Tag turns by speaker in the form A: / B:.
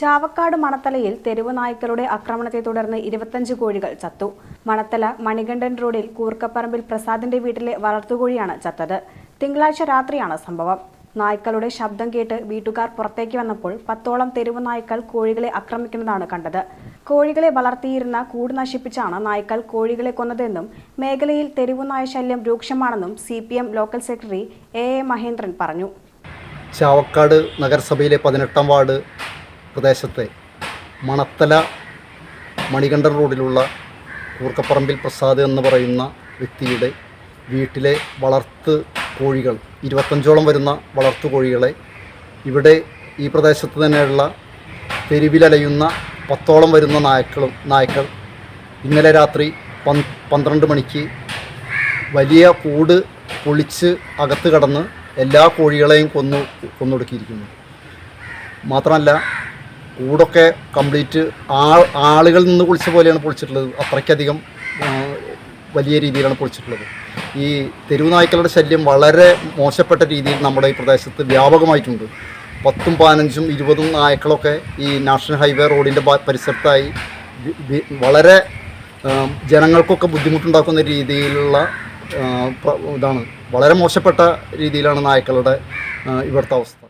A: ചാവക്കാട് മണത്തലയിൽ തെരുവ് നായ്ക്കളുടെ ആക്രമണത്തെ തുടർന്ന് ഇരുപത്തഞ്ച് കോഴികൾ ചത്തു. മണത്തല മണികണ്ഠൻ റോഡിൽ കൂർക്കപ്പറമ്പിൽ പ്രസാദിന്റെ വീട്ടിലെ വളർത്തുകോഴിയാണ് ചത്തത്. തിങ്കളാഴ്ച രാത്രിയാണ് സംഭവം. നായ്ക്കളുടെ ശബ്ദം കേട്ട് വീട്ടുകാർ പുറത്തേക്ക് വന്നപ്പോൾ പത്തോളം തെരുവ് നായ്ക്കൾ കോഴികളെ ആക്രമിക്കുന്നതാണ് കണ്ടത്. കോഴികളെ വളർത്തിയിരുന്ന കൂട് നശിപ്പിച്ചാണ് നായ്ക്കൾ കോഴികളെ കൊന്നതെന്നും മേഖലയിൽ തെരുവ് നായ ശല്യം രൂക്ഷമാണെന്നും C local secretary A A Mahendran പറഞ്ഞു.
B: ചാവക്കാട് നഗരസഭയിലെ പതിനെട്ടാം വാർഡ് പ്രദേശത്തെ മണത്തല മണികണ്ഠൻ റോഡിലുള്ള കൂർക്കപ്പറമ്പിൽ പ്രസാദ് എന്ന് പറയുന്ന വ്യക്തിയുടെ വീട്ടിലെ വളർത്ത് കോഴികൾ ഇരുപത്തഞ്ചോളം വരുന്ന വളർത്തു കോഴികളെ ഇവിടെ ഈ പ്രദേശത്ത് തന്നെയുള്ള തെരുവിലലയുന്ന പത്തോളം വരുന്ന നായ്ക്കളും നായ്ക്കൾ ഇന്നലെ രാത്രി പൻ പന്ത്രണ്ട് മണിക്ക് വലിയ കൂട് പൊളിച്ച് അകത്ത് കടന്ന് എല്ലാ കോഴികളെയും കൊന്നു കൊന്നൊടുക്കിയിരിക്കുന്നു. മാത്രമല്ല കൂടൊക്കെ കംപ്ലീറ്റ് ആ ആളുകളിൽ നിന്ന് പൊളിച്ച പോലെയാണ് പൊളിച്ചിട്ടുള്ളത്. അത്രയ്ക്കധികം വലിയ രീതിയിലാണ് പൊളിച്ചിട്ടുള്ളത്. ഈ തെരുവുനായ്ക്കളുടെ ശല്യം വളരെ മോശപ്പെട്ട രീതിയിൽ നമ്മുടെ ഈ പ്രദേശത്ത് വ്യാപകമായിട്ടുണ്ട്. പത്തും പതിനഞ്ചും ഇരുപതും നായ്ക്കളൊക്കെ ഈ നാഷണൽ ഹൈവേ റോഡിന്റെ പരിസരത്തായി വളരെ ജനങ്ങൾക്കൊക്കെ ബുദ്ധിമുട്ടുണ്ടാക്കുന്ന രീതിയിലുള്ള ഇതാണ്. വളരെ മോശപ്പെട്ട രീതിയിലാണ് നായ്ക്കളുടെ ഇവിടുത്തെ അവസ്ഥ.